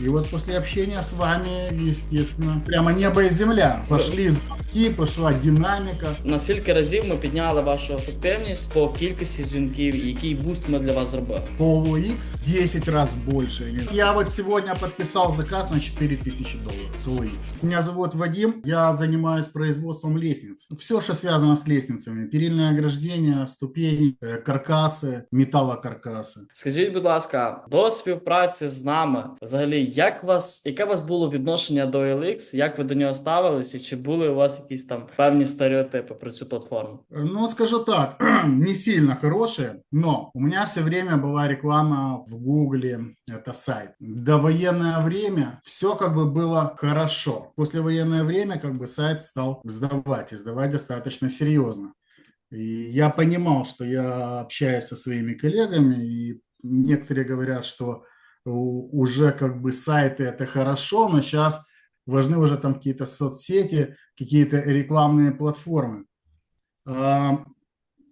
И вот после общения с вами, естественно, прямо небо и земля. Пошли звонки, пошла динамика. На скільки разів ми підняли вашу ефективність по кількості дзвінків, і який буст ми для вас зробили? Полу X 10 раз больше. Я вот сегодня подписал заказ на 4000 долларов. Солу X. Меня зовут Вадим, я занимаюсь производством лестниц. Все, что связано с лестницами. Перильное ограждение, ступени, э, каркасы, металлокаркасы. Скажіть, будь ласка, до співпраці з нами, взагалі, як вас, яке у вас було відношення до OLX, як ви до нього ставилися, чи були у вас якісь там певні стереотипи про цю платформу? Ну, скажу так, не сильно хорошие, но у меня все время была реклама в Гугле, это сайт. До военное время все как бы было хорошо. После военное время как бы сайт стал сдавать, и сдавать достаточно серьезно. И я понимал, что я общаюсь со своими коллегами, и некоторые говорят, что у- уже как бы сайты это хорошо, но сейчас важны уже там какие-то соцсети, какие-то рекламные платформы.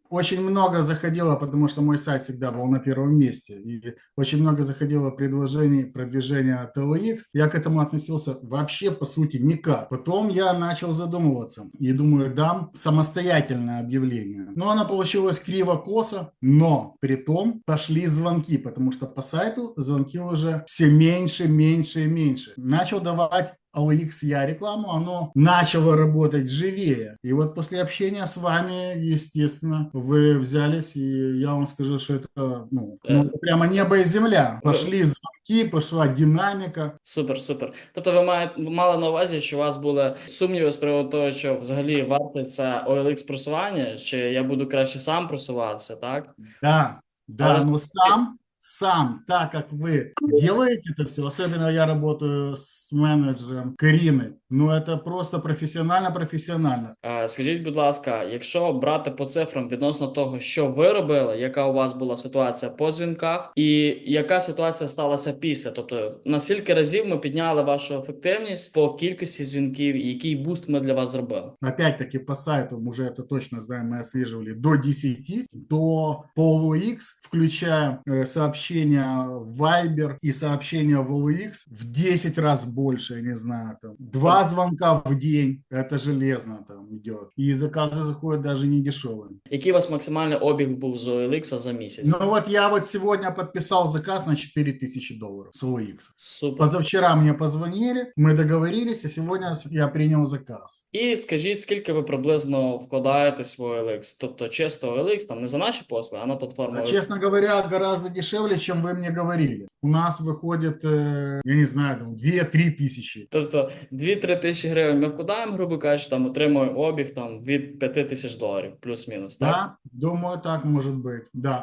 Очень много заходило, потому что мой сайт всегда был на первом месте. И очень много заходило предложений продвижения от LX. Я к этому относился вообще, по сути, никак. Потом я начал задумываться и думаю, дам самостоятельное объявление. Но оно получилось криво-косо, но при том пошли звонки, потому что по сайту звонки уже все меньше, меньше и меньше. Начал давать OLX я рекламу, оно начало работать живее. И вот после общения с вами, естественно, вы взялись, и я вам скажу, что это ну, ну, прямо небо и земля. Пошли звонки, пошла динамика. Супер, супер. Тобто, ви маєте мали на увазі, що у вас були сумніви з приводу того, що взагалі варте це OLX просування, чи я буду краще сам просуватися, так? Да, да, но сам, сам, так как вы делаете это все, особенно я работаю с менеджером Карины, ну это просто профессионально-профессионально. Е, Скажіть, будь ласка, якщо брати по цифрам відносно того, що ви робили, яка у вас була ситуація по дзвінках, і яка ситуація сталася після? Тобто, на скільки разів ми підняли вашу ефективність по кількості дзвінків, і який буст ми для вас зробили? Опять-таки по сайту, мы уже это точно знаем, мы отслеживали до 10, до PoloX, включая э, сообщения в Viber и сообщения в OLX в 10 раз больше, я не знаю, там, два звонка в день, это железно там идет. И заказы заходят даже не дешевые. Який у вас максимальний обіг був з OLX за місяць? Ну вот я вот сегодня подписал заказ на 4000 долларов с OLX. Супер. Позавчера мне позвонили, мы договорились, а сегодня я принял заказ. І скажіть, скільки ви приблизно вкладаєтесь в OLX? Тобто чисто OLX, там не за наші послуги, а на платформу А, OLX. Честно говоря, гораздо дешевле, чем вы мне говорили. У нас выходит, э, я не знаю, там 2-3 тысячи. Тобто 2-3 тисячі гривень ми вкладаємо, грубо кажучи, там отримуємо обіг там від 5 тисяч доларів, плюс-мінус. Так? Да, думаю, так может быть. Да.